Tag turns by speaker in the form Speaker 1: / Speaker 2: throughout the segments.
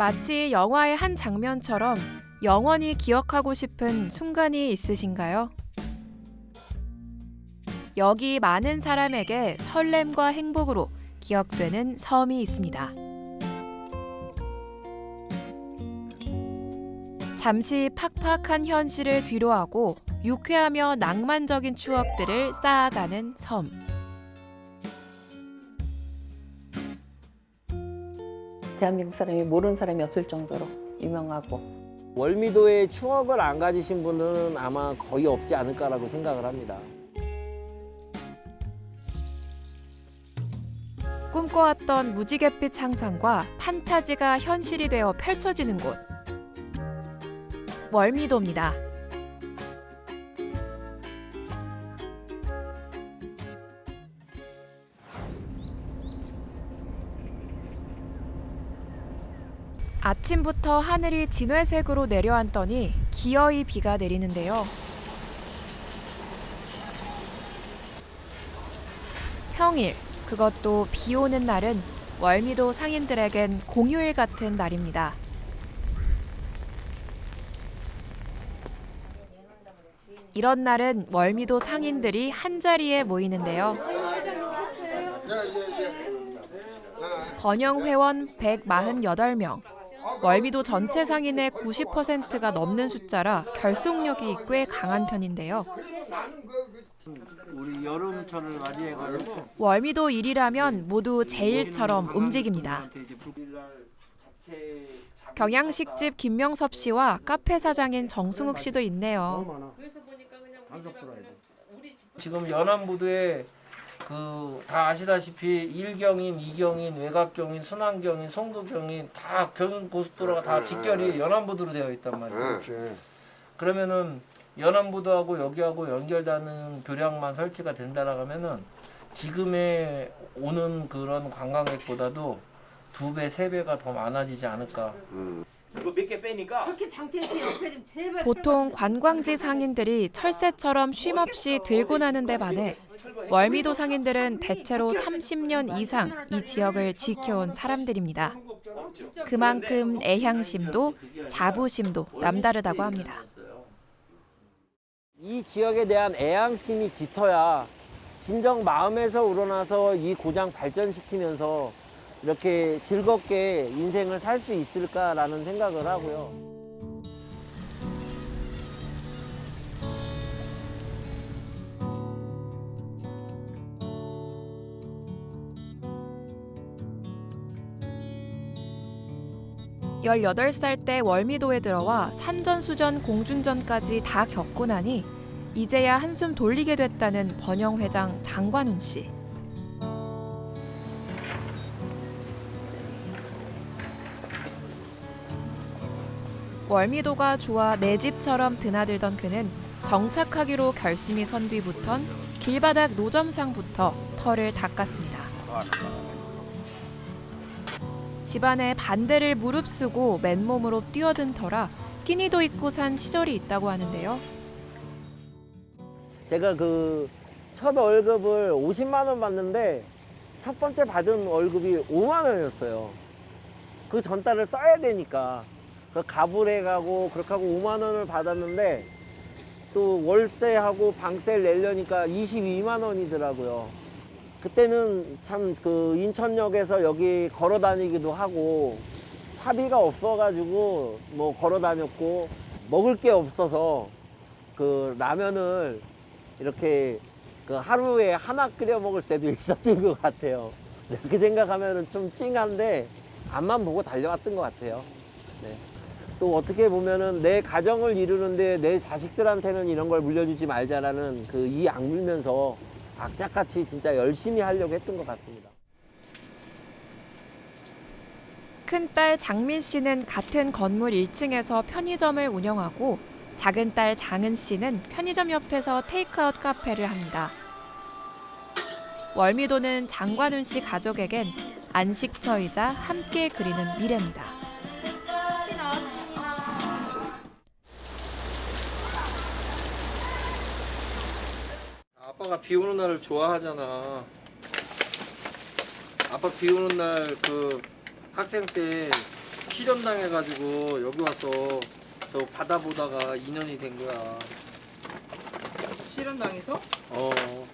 Speaker 1: 마치 영화의 한 장면처럼 영원히 기억하고 싶은 순간이 있으신가요? 여기 많은 사람에게 설렘과 행복으로 기억되는 섬이 있습니다. 잠시 팍팍한 현실을 뒤로하고 유쾌하며 낭만적인 추억들을 쌓아가는 섬.
Speaker 2: 대한민국 사람이 모르는 사람이 없을 정도로 유명하고
Speaker 3: 월미도의 추억을 안 가지신 분은 아마 거의 없지 않을까라고 생각을 합니다.
Speaker 1: 꿈꿔왔던 무지갯빛 상상과 판타지가 현실이 되어 펼쳐지는 곳. 월미도입니다. 아침부터 하늘이 진회색으로 내려앉더니 기어이 비가 내리는데요. 평일, 그것도 비 오는 날은 월미도 상인들에겐 공휴일 같은 날입니다. 이런 날은 월미도 상인들이 한 자리에 모이는데요. 번영 회원 148명. 월미도 전체 상인의 90%가 넘는 숫자라 결속력이 꽤 강한 편인데요.
Speaker 3: 우리 여름철을 맞이해가지고
Speaker 1: 월미도 일이라면 모두 제일처럼 움직입니다. 경양식집 김명섭 씨와 카페 사장인 정승욱 씨도 있네요.
Speaker 3: 지금 연안부두에 그 다 아시다시피 일경인, 이경인, 외곽경인, 순환경인, 송도경인 다 경인 고속도로가 다 직결이 연안부두로 되어 있단 말이에요. 그러면은 연안부두하고 여기하고 연결되는 교량만 설치가 된다라고 하면은 지금에 오는 그런 관광객보다도 두 배, 세 배가 더 많아지지 않을까.
Speaker 4: 이거 몇 개 빼니까?
Speaker 5: 그렇게 장태씨 옆에 좀 제발
Speaker 1: 보통 관광지 상인들이 철새처럼 쉼없이 들고 나는 데 반해 월미도 상인들은 대체로 30년 이상 이 지역을 지켜온 사람들입니다. 그만큼 애향심도 자부심도 남다르다고 합니다.
Speaker 3: 이 지역에 대한 애양심이 짙어야 진정 마음에서 우러나서 이 고장 발전시키면서 이렇게 즐겁게 인생을 살 수 있을까라는 생각을 하고요.
Speaker 1: 열여덟 살때 월미도에 들어와 산전수전 공준전까지 다 겪고 나니 이제야 한숨 돌리게 됐다는 번영 회장 장관훈 씨. 월미도가 좋아 내 집처럼 드나들던 그는 정착하기로 결심이 선 뒤부턴 길바닥 노점상부터 털을 닦았습니다. 집안의 반대를 무릅쓰고 맨몸으로 뛰어든 터라 끼니도 입고 산 시절이 있다고 하는데요.
Speaker 3: 제가 그 첫 월급을 50만 원 받는데 첫 번째 받은 월급이 5만 원이었어요. 그 전달을 써야 되니까 그 가불해 가고 그렇게 하고 5만 원을 받았는데 또 월세하고 방세를 내려니까 22만 원이더라고요. 그때는 참 그 인천역에서 여기 걸어 다니기도 하고 차비가 없어가지고 뭐 걸어 다녔고 먹을 게 없어서 그 라면을 이렇게 그 하루에 하나 끓여 먹을 때도 있었던 것 같아요. 이렇게 생각하면 좀 찡한데 앞만 보고 달려왔던 것 같아요. 네. 또 어떻게 보면은 내 가정을 이루는데 내 자식들한테는 이런 걸 물려주지 말자라는 그 이 악물면서 악착같이 진짜 열심히 하려고 했던 것 같습니다.
Speaker 1: 큰딸 장민 씨는 같은 건물 1층에서 편의점을 운영하고 작은 딸 장은 씨는 편의점 옆에서 테이크아웃 카페를 합니다. 월미도는 장관훈 씨 가족에겐 안식처이자 함께 그리는 미래입니다.
Speaker 6: 아빠가 비 오는 날을 좋아하잖아. 아빠 비 오는 날 그 학생 때 실현 당해가지고 여기 와서 저 바다 보다가 인연이 된 거야.
Speaker 7: 실현 당해서
Speaker 6: 어. 어,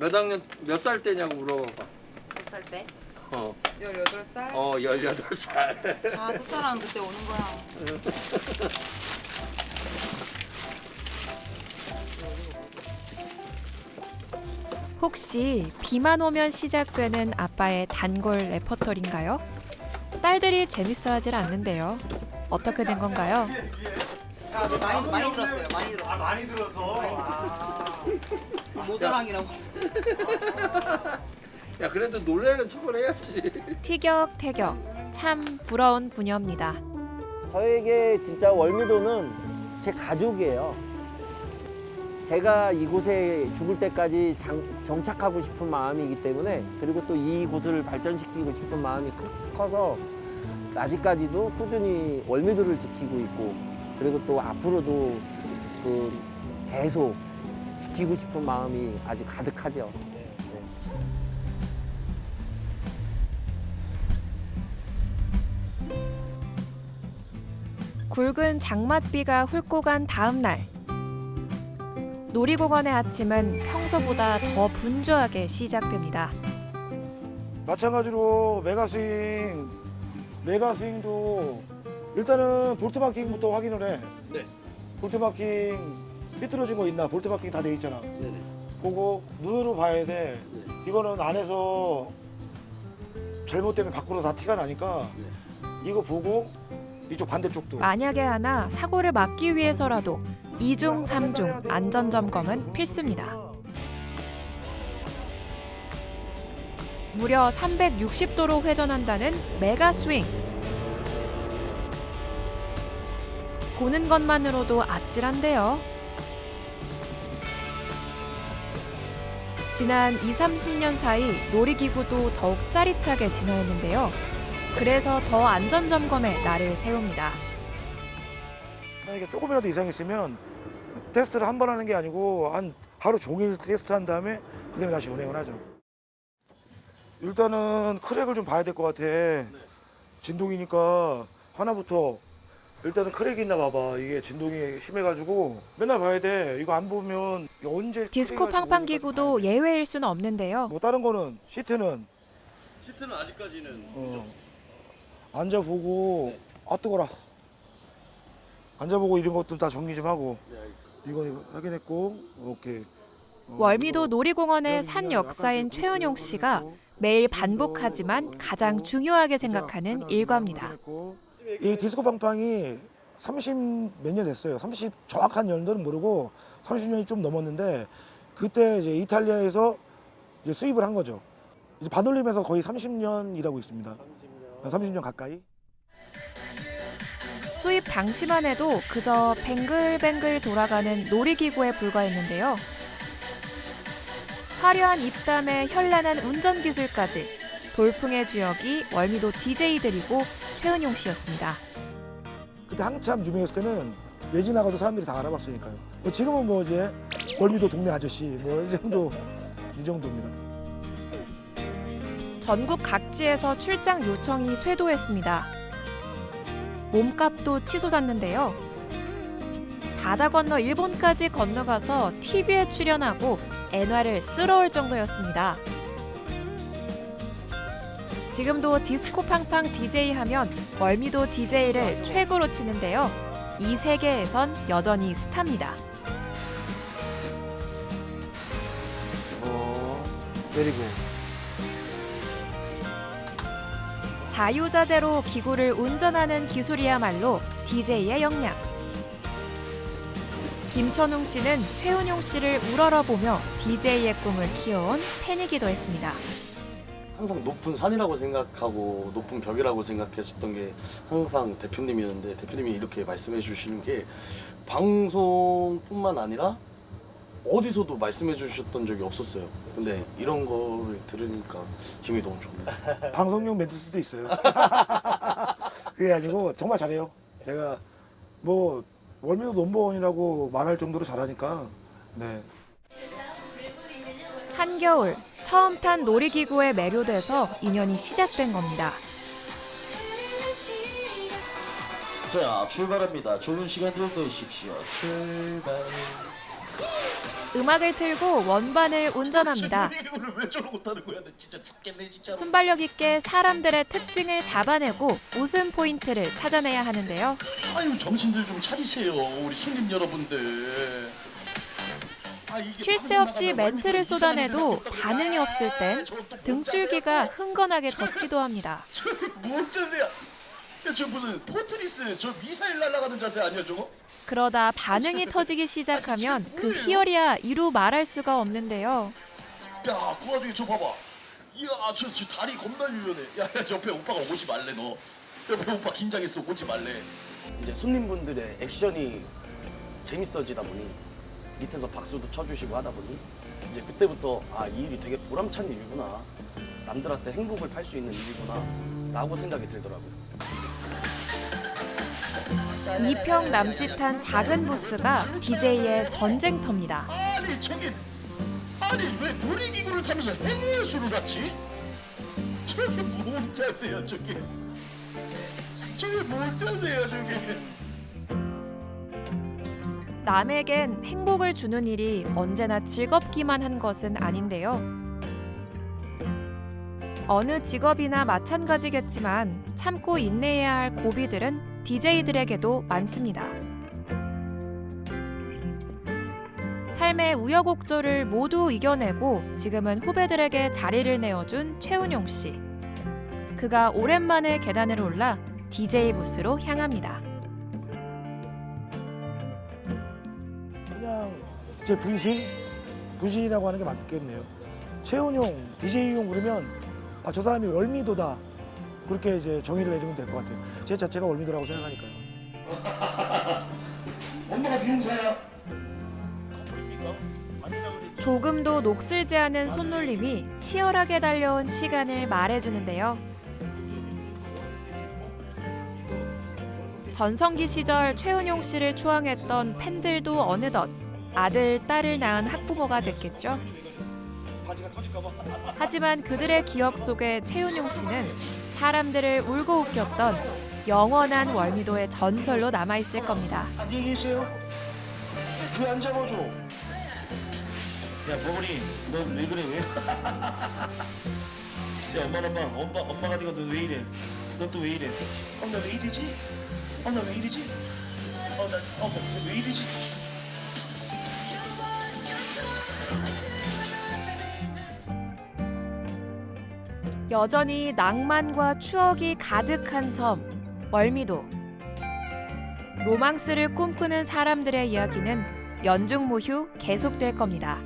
Speaker 6: 몇 학년 몇 살 때냐고 물어봐봐.
Speaker 7: 몇 살 때?
Speaker 6: 어.
Speaker 7: 18살?
Speaker 6: 어 18살.
Speaker 7: 아 첫사랑 그때 오는 거야
Speaker 1: 혹시 비만 오면 시작되는 아빠의 단골 레퍼토리인가요? 딸들이 재밌어하질 않는데요. 어떻게 된 건가요?
Speaker 7: 아 많이, 많이 들었어요 많이 들었어요
Speaker 4: 아 많이 들어서. 아.
Speaker 7: 모자랑이라고
Speaker 6: 야 그래도 놀래는 척을 해야지.
Speaker 1: 티격태격 참 부러운 부녀입니다.
Speaker 3: 저에게 진짜 월미도는 제 가족이에요. 제가 이곳에 죽을 때까지 장- 정착하고 싶은 마음이기 때문에 그리고 또 이곳을 발전시키고 싶은 마음이 크- 커서 아직까지도 꾸준히 월미도를 지키고 있고 그리고 또 앞으로도 그 계속 지키고 싶은 마음이 아주 가득하죠. 네.
Speaker 1: 굵은 장맛비가 훑고 간 다음 날 놀이공원의 아침은 평소보다 더 분주하게 시작됩니다.
Speaker 8: 마찬가지로 메가스윙, 메가스윙도 일단은 볼트 마킹부터 확인을 해.
Speaker 6: 네.
Speaker 8: 볼트 마킹 삐뚤어진 거 있나? 볼트 마킹 다 돼 있잖아.
Speaker 6: 네네.
Speaker 8: 보고 눈으로 봐야 돼.
Speaker 6: 네.
Speaker 8: 이거는 안에서 잘못되면 밖으로 다 티가 나니까
Speaker 6: 네.
Speaker 8: 이거 보고 이쪽 반대쪽도
Speaker 1: 만약에 하나 사고를 막기 위해서라도 이중삼중 안전 점검은 필수입니다. 무려 360도로 회전한다는 메가 스윙. 보는 것만으로도 아찔한데요. 지난 2, 30년 사이 놀이기구도 더욱 짜릿하게 진화했는데요. 그래서 더 안전 점검에 날을 세웁니다.
Speaker 8: 만약에 조금이라도 이상 있으면 테스트를 한 번 하는 게 아니고 한 하루 종일 테스트 한 다음에 그다음에 다시 운행을 하죠. 일단은 크랙을 좀 봐야 될 것 같아. 진동이니까 하나부터 일단은 크랙이 있나 봐봐. 이게 진동이 심해가지고 맨날 봐야 돼. 이거 안 보면 언제
Speaker 1: 디스코
Speaker 8: 크랙이
Speaker 1: 팡팡
Speaker 8: 갈지
Speaker 1: 기구도
Speaker 8: 모르니까
Speaker 1: 예외일 수는 없는데요.
Speaker 8: 뭐 다른 거는 시트는
Speaker 6: 시트는 아직까지는
Speaker 8: 어, 앉아보고 아 뜨거라. 앉아보고 이런 것들 다 정리 좀 하고
Speaker 6: 네.
Speaker 8: 이거 이거 확인했고 오케이. 어,
Speaker 1: 월미도 놀이공원의 산 역사인 최은용
Speaker 8: 좀
Speaker 1: 씨가 매일 반복하지만
Speaker 8: 어,
Speaker 1: 가장. 중요하게
Speaker 8: 자,
Speaker 1: 생각하는 일과입니다.
Speaker 8: 이 디스코 팡팡이 30 몇 년 됐어요. 30 정확한 연도는 모르고 30년이 좀 넘었는데 그때 이제 이탈리아에서 이제 수입을 한 거죠. 이제 반올림에서 거의 30년 일하고 있습니다. 30년 가까이.
Speaker 1: 수입 당시만 해도 그저 뱅글뱅글 돌아가는 놀이기구에 불과했는데요. 화려한 입담에 현란한 운전 기술까지 돌풍의 주역이 월미도 DJ들이고 최은용 씨였습니다.
Speaker 8: 그때 한참 유명했을 때는 외지 나가도 사람들이 다 알아봤으니까요. 뭐 지금은 뭐 이제 월미도 동네 아저씨 뭐 이 정도 이 정도입니다.
Speaker 1: 전국 각지에서 출장 요청이 쇄도했습니다. 몸값도 치솟았는데요. 바다 건너 일본까지 건너가서 TV에 출연하고 엔화를 쓸어올 정도였습니다. 지금도 디스코 팡팡 DJ 하면 월미도 DJ를 최고로 치는데요. 이 세계에선 여전히 스타입니다.
Speaker 3: 어.
Speaker 1: 자유자재로 기구를 운전하는 기술이야말로 DJ의 역량. 김천웅 씨는 최은용 씨를 우러러보며 DJ의 꿈을 키워온 팬이기도 했습니다.
Speaker 9: 항상 높은 산이라고 생각하고 높은 벽이라고 생각했었던 게 항상 대표님이었는데 대표님이 이렇게 말씀해 주시는 게 방송뿐만 아니라 어디서도 말씀해 주셨던 적이 없었어요. 근데 이런 거를 들으니까 기분이 너무 좋네요.
Speaker 8: 방송용 멘트 수도 있어요. 그게 아니고 정말 잘해요. 제가 뭐 월미도 넘버원이라고 말할 정도로 잘하니까 네.
Speaker 1: 한겨울 처음 탄 놀이기구에 매료돼서 인연이 시작된 겁니다.
Speaker 10: 자 출발합니다. 좋은 시간들 되십시오. 출발.
Speaker 1: 음악을 틀고 원반을 운전합니다.
Speaker 10: 이거를 왜 저러고 타는 거야? 나 진짜 죽겠네 진짜.
Speaker 1: 순발력 있게 사람들의 특징을 잡아내고 웃음 포인트를 찾아내야 하는데요.
Speaker 10: 아유 정신들 좀 차리세요, 우리 손님 여러분들. 아, 이게
Speaker 1: 쉴새 없이 멘트를 쏟아내도 반응이 없을 땐 등줄기가 흥건하게 젖기도 합니다.
Speaker 10: 뭔 자세야? 야, 저 무슨 포트리스 저 미사일 날아가는 자세 아니야 저거?
Speaker 1: 그러다 반응이 터지기 시작하면 그 희열이야 이루 말할 수가 없는데요.
Speaker 10: 야, 그 와중에 저 봐봐. 이야, 저, 저 다리 겁나 유연해. 야, 야, 옆에 오빠가 오지 말래 너. 옆에 오빠 긴장했어 오지 말래.
Speaker 9: 이제 손님분들의 액션이 재밌어지다 보니 밑에서 박수도 쳐주시고 하다 보니 이제 그때부터 아 이 일이 되게 보람찬 일이구나 남들한테 행복을 팔 수 있는 일이구나 라고 생각이 들더라고요.
Speaker 1: 2평 남짓한 작은 부스가 DJ의 전쟁터입니다.
Speaker 10: 아니 저기 아니 왜 놀이기구를 타면서 행위수를 갔지? 저게 뭔 자세야 저게? 저게 뭔 자세야 저게?
Speaker 1: 남에겐 행복을 주는 일이 언제나 즐겁기만 한 것은 아닌데요. 어느 직업이나 마찬가지겠지만 참고 인내해야 할 고비들은 DJ들에게도 많습니다. 삶의 우여곡절을 모두 이겨내고 지금은 후배들에게 자리를 내어준 최은용 씨. 그가 오랜만에 계단을 올라 DJ 부스로 향합니다.
Speaker 8: 그냥 제 분신? 분신이라고 하는 게 맞겠네요. 최은용, DJ용 그러면 아, 저 사람이 월미도다. 그렇게 이제 정의를 내리면 될 것 같아요. 제 자체가 월미도라고 생각하니까요.
Speaker 10: 엄마가 미용사야.
Speaker 1: 조금도 녹슬지 않은 손놀림이 치열하게 달려온 시간을 말해주는데요. 전성기 시절 최은용 씨를 추앙했던 팬들도 어느덧 아들, 딸을 낳은 학부모가 됐겠죠. 하지만 그들의 기억 속에 최은용 씨는 사람들을 울고 웃겼던 영원한 월미도의 전설로 남아있을 겁니다.
Speaker 10: 안녕히 계세요. 왜 안 잡아줘? 야 버거니 너왜 그래 왜? 야 엄마 엄마 엄마 엄마가 네가 너왜 이래? 너 또 왜 이래? 어 나 왜 이러지? 어 나 왜 이러지? 어 나 어머 왜 이러지?
Speaker 1: 여전히 낭만과 추억이 가득한 섬 월미도 로망스를 꿈꾸는 사람들의 이야기는 연중무휴 계속될 겁니다.